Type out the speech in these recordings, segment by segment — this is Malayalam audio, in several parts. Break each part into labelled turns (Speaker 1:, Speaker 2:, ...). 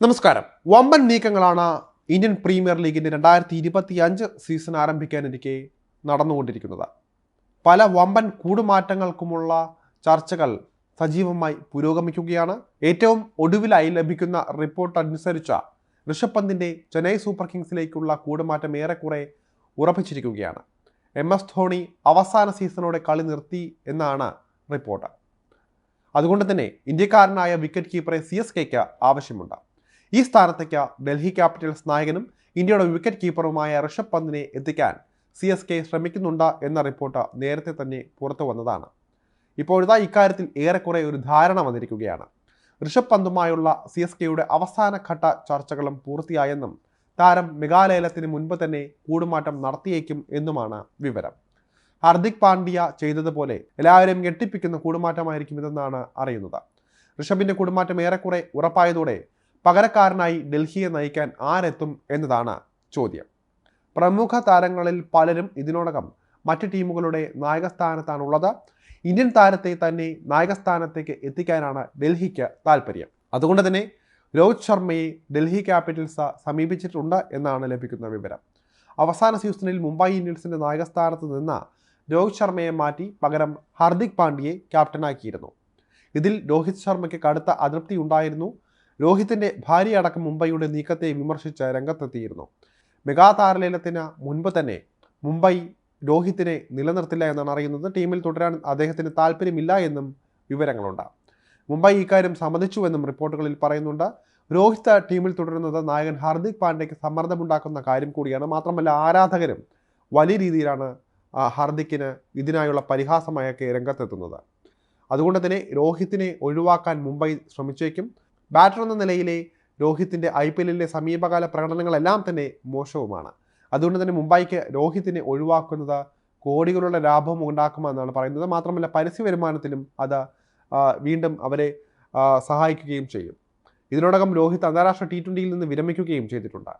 Speaker 1: നമസ്കാരം. വമ്പൻ നീക്കങ്ങളാണ് ഇന്ത്യൻ പ്രീമിയർ ലീഗിന്റെ രണ്ടായിരത്തി ഇരുപത്തി അഞ്ച് സീസൺ ആരംഭിക്കാനിരിക്കെ നടന്നുകൊണ്ടിരിക്കുന്നത്. പല വമ്പൻ കൂടുമാറ്റങ്ങൾക്കുമുള്ള ചർച്ചകൾ സജീവമായി പുരോഗമിക്കുകയാണ്. ഏറ്റവും ഒടുവിലായി ലഭിക്കുന്ന റിപ്പോർട്ട് അനുസരിച്ച ഋഷഭ് പന്തിന്റെ ചെന്നൈ സൂപ്പർ കിങ്സിലേക്കുള്ള കൂടുമാറ്റം ഏറെക്കുറെ ഉറപ്പിച്ചിരിക്കുകയാണ്. എം എസ് ധോണി അവസാന സീസണോടെ കളി നിർത്തി എന്നാണ് റിപ്പോർട്ട് അതുകൊണ്ട് തന്നെ ഇന്ത്യക്കാരനായ വിക്കറ്റ് കീപ്പറെ സി എസ് കെക്ക് ആവശ്യമുണ്ട്. ഈ സ്ഥാനത്തേക്ക് ഡൽഹി ക്യാപിറ്റൽസ് നായകനും ഇന്ത്യയുടെ വിക്കറ്റ് കീപ്പറുമായ ഋഷഭ് പന്തിനെ എത്തിക്കാൻ സി എസ് കെ ശ്രമിക്കുന്നുണ്ട് എന്ന റിപ്പോർട്ട് നേരത്തെ തന്നെ പുറത്തു വന്നതാണ്. ഇപ്പോഴിതാ ഇക്കാര്യത്തിൽ ഏറെക്കുറെ ഒരു ധാരണ വന്നിരിക്കുകയാണ്. ഋഷഭ് പന്തുമായുള്ള സി എസ് കെയുടെ അവസാനഘട്ട ചർച്ചകളും പൂർത്തിയായെന്നും താരം മെഗാലയലത്തിന് മുൻപ് തന്നെ കൂടുമാറ്റം നടത്തിയേക്കും എന്നുമാണ് വിവരം. ഹർദിക് പാണ്ഡ്യ ചെയ്തതുപോലെ എല്ലാവരെയും ഞെട്ടിപ്പിക്കുന്ന കൂടുമാറ്റമായിരിക്കും ഇതെന്നാണ് അറിയുന്നത്. ഋഷഭിന്റെ കൂടുമാറ്റം ഏറെക്കുറെ ഉറപ്പായതോടെ പകരക്കാരനായി ഡൽഹിയെ നയിക്കാൻ ആരെത്തും എന്നതാണ് ചോദ്യം. പ്രമുഖ താരങ്ങളിൽ പലരും ഇതിനോടകം മറ്റ് ടീമുകളുടെ നായകസ്ഥാനത്താണുള്ളത്. ഇന്ത്യൻ താരത്തെ തന്നെ നായകസ്ഥാനത്തേക്ക് എത്തിക്കാനാണ് ഡൽഹിക്ക് താല്പര്യം അതുകൊണ്ട് തന്നെ രോഹിത് ശർമ്മയെ ഡൽഹി ക്യാപിറ്റൽസ് സമീപിച്ചിട്ടുണ്ട് എന്നാണ് ലഭിക്കുന്ന വിവരം. അവസാന സീസണിൽ മുംബൈ ഇന്ത്യൻസിന്റെ നായകസ്ഥാനത്ത് നിന്ന് രോഹിത് ശർമ്മയെ മാറ്റി പകരം ഹാർദിക് പാണ്ഡ്യയെ ക്യാപ്റ്റനാക്കിയിരുന്നു. ഇതിൽ രോഹിത് ശർമ്മയ്ക്ക് കടുത്ത അതൃപ്തി ഉണ്ടായിരുന്നു രോഹിത്തിന്റെ ഭാര്യ അടക്കം മുംബൈയുടെ നീക്കത്തെ വിമർശിച്ച് രംഗത്തെത്തിയിരുന്നു. മെഗാ താരലേലത്തിന് മുൻപ് തന്നെ മുംബൈ രോഹിത്തിനെ നിലനിർത്തില്ല എന്നാണ് അറിയുന്നത്. ടീമിൽ തുടരാൻ അദ്ദേഹത്തിന് താല്പര്യമില്ല എന്നും വിവരങ്ങളുണ്ട്. മുംബൈ ഇക്കാര്യം സമ്മതിച്ചുവെന്നും റിപ്പോർട്ടുകളിൽ പറയുന്നുണ്ട്. രോഹിത് ടീമിൽ തുടരുന്നത് നായകൻ ഹാർദിക് പാണ്ഡ്യയ്ക്ക് സമ്മർദ്ദമുണ്ടാക്കുന്ന കാര്യം കൂടിയാണ്. മാത്രമല്ല ആരാധകരും വലിയ രീതിയിലാണ് ഹാർദിക്കിന് ഇതിനായുള്ള പരിഹാസമായൊക്കെ രംഗത്തെത്തുന്നത്. അതുകൊണ്ട് തന്നെ രോഹിത്തിനെ ഒഴിവാക്കാൻ മുംബൈ ശ്രമിച്ചേക്കും. ബാറ്റർ എന്ന നിലയിലെ രോഹിത്തിന്റെ ഐ പി എല്ലിലെ സമീപകാല പ്രകടനങ്ങളെല്ലാം തന്നെ മോശവുമാണ്. അതുകൊണ്ട് തന്നെ മുംബൈക്ക് രോഹിത്തിനെ ഒഴിവാക്കുന്നത് കോടികളുടെ ലാഭം ഉണ്ടാക്കുമെന്നാണ് പറയുന്നത്. മാത്രമല്ല പരസ്യ വരുമാനത്തിലും അത് വീണ്ടും അവരെ സഹായിക്കുകയും ചെയ്യും. ഇതിനോടകം രോഹിത് അന്താരാഷ്ട്ര ടി ട്വന്റിയിൽ നിന്ന് വിരമിക്കുകയും ചെയ്തിട്ടുണ്ട്.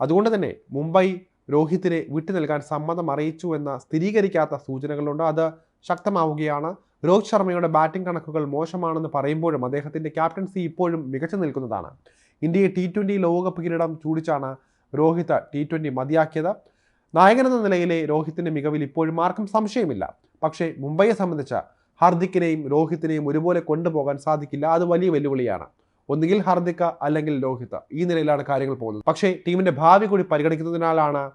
Speaker 1: അതുകൊണ്ട് തന്നെ മുംബൈ രോഹിത്തിനെ വിട്ടു നൽകാൻ സമ്മതം അറിയിച്ചു എന്ന സ്ഥിരീകരിക്കാത്ത സൂചനകളുണ്ട്. അത് ശക്തമാവുകയാണ്. രോഹിത് ശർമ്മയുടെ ബാറ്റിംഗ് കണക്കുകൾ മോശമാണെന്ന് പറയുമ്പോഴും അദ്ദേഹത്തിന്റെ ക്യാപ്റ്റൻസി ഇപ്പോഴും മികച്ചു നിൽക്കുന്നതാണ്. ഇന്ത്യയെ ടി ട്വന്റി ലോകകപ്പ് കിരീടം ചൂടിച്ചാണ് രോഹിത് ടി ട്വന്റി മതിയാക്കിയത്. നായകനെന്ന നിലയിലെ രോഹിത്തിന്റെ മികവിൽ ഇപ്പോഴും ആർക്കും സംശയമില്ല. പക്ഷേ മുംബൈയെ സംബന്ധിച്ച ഹാർദിക്കിനെയും രോഹിത്തിനെയും ഒരുപോലെ കൊണ്ടുപോകാൻ സാധിക്കില്ല. അത് വലിയ വെല്ലുവിളിയാണ്. ഒന്നുകിൽ ഹാർദിക്ക അല്ലെങ്കിൽ രോഹിത്. ഈ നിലയിലാണ് കാര്യങ്ങൾ പോകുന്നത്. പക്ഷേ ടീമിന്റെ ഭാവി കൂടി പരിഗണിക്കുന്നതിനാലാണ്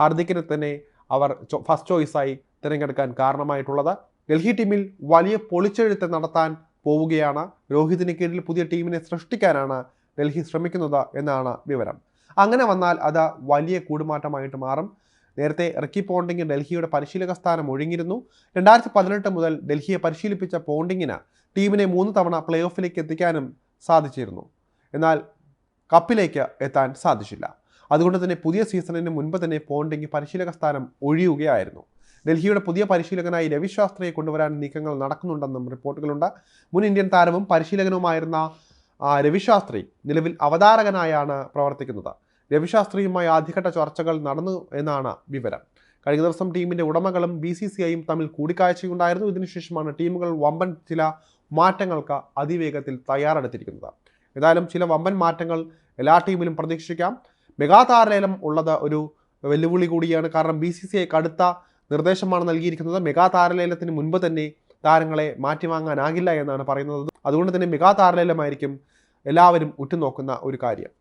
Speaker 1: ഹാർദിക്കിനെ തന്നെ അവർ ഫസ്റ്റ് ചോയ്സായി തിരഞ്ഞെടുക്കാൻ കാരണമായിട്ടുള്ളത്. ഡൽഹി ടീമിൽ വലിയ പൊളിച്ചെഴുത്ത് നടത്താൻ പോവുകയാണ്. രോഹിതിന് കീഴിൽ പുതിയ ടീമിനെ സൃഷ്ടിക്കാനാണ് ഡൽഹി ശ്രമിക്കുന്നത് എന്നാണ് വിവരം. അങ്ങനെ വന്നാൽ അത് വലിയ കൂടുമാറ്റമായിട്ട് മാറും. നേരത്തെ റിക്കി പോണ്ടിങ് ഡൽഹിയുടെ പരിശീലക സ്ഥാനം ഒഴിഞ്ഞിരുന്നു രണ്ടായിരത്തി പതിനെട്ട് മുതൽ ഡൽഹിയെ പരിശീലിപ്പിച്ച പോണ്ടിങ്ങിന് ടീമിനെ മൂന്ന് തവണ പ്ലേ ഓഫിലേക്ക് എത്തിക്കാനും സാധിച്ചിരുന്നു. എന്നാൽ കപ്പിലേക്ക് എത്താൻ സാധിച്ചില്ല. അതുകൊണ്ട് തന്നെ പുതിയ സീസണിന് മുൻപ് തന്നെ പോണ്ടിങ് പരിശീലക സ്ഥാനം ഒഴിയുകയായിരുന്നു. ഡൽഹിയുടെ പുതിയ പരിശീലകനായി രവി ശാസ്ത്രിയെ കൊണ്ടുവരാൻ നീക്കങ്ങൾ നടക്കുന്നുണ്ടെന്നും റിപ്പോർട്ടുകളുണ്ട്. മുൻ ഇന്ത്യൻ താരവും പരിശീലകനുമായിരുന്ന രവിശാസ്ത്രി രവി ശാസ്ത്രി നിലവിൽ അവതാരകനായാണ് പ്രവർത്തിക്കുന്നത്. രവിശാസ്ത്രിയുമായി ആദ്യഘട്ട ചർച്ചകൾ നടന്നു എന്നാണ് വിവരം. കഴിഞ്ഞ ദിവസം ടീമിന്റെ ഉടമകളും ബി സി സി ഐയും തമ്മിൽ കൂടിക്കാഴ്ചയുണ്ടായിരുന്നു. ഇതിനുശേഷമാണ് ടീമുകൾ വമ്പൻ ചില മാറ്റങ്ങൾക്ക് അതിവേഗത്തിൽ തയ്യാറെടുത്തിരിക്കുന്നത്. ഏതായാലും ചില വമ്പൻ മാറ്റങ്ങൾ എല്ലാ ടീമിലും പ്രതീക്ഷിക്കാം. മെഗാ താരലേലം ഉള്ളത് ഒരു വെല്ലുവിളി കൂടിയാണ്. കാരണം ബി സി സി ഐ കടുത്ത നിർദ്ദേശമാണ് നൽകിയിരിക്കുന്നത്. മെഗാ താരലേലത്തിന് മുൻപ് തന്നെ താരങ്ങളെ മാറ്റിവാങ്ങാനാകില്ല എന്നാണ് പറയുന്നത്. അതുകൊണ്ട് തന്നെ മെഗാ താരലേലമായിരിക്കും എല്ലാവരും ഉറ്റുനോക്കുന്ന ഒരു കാര്യം.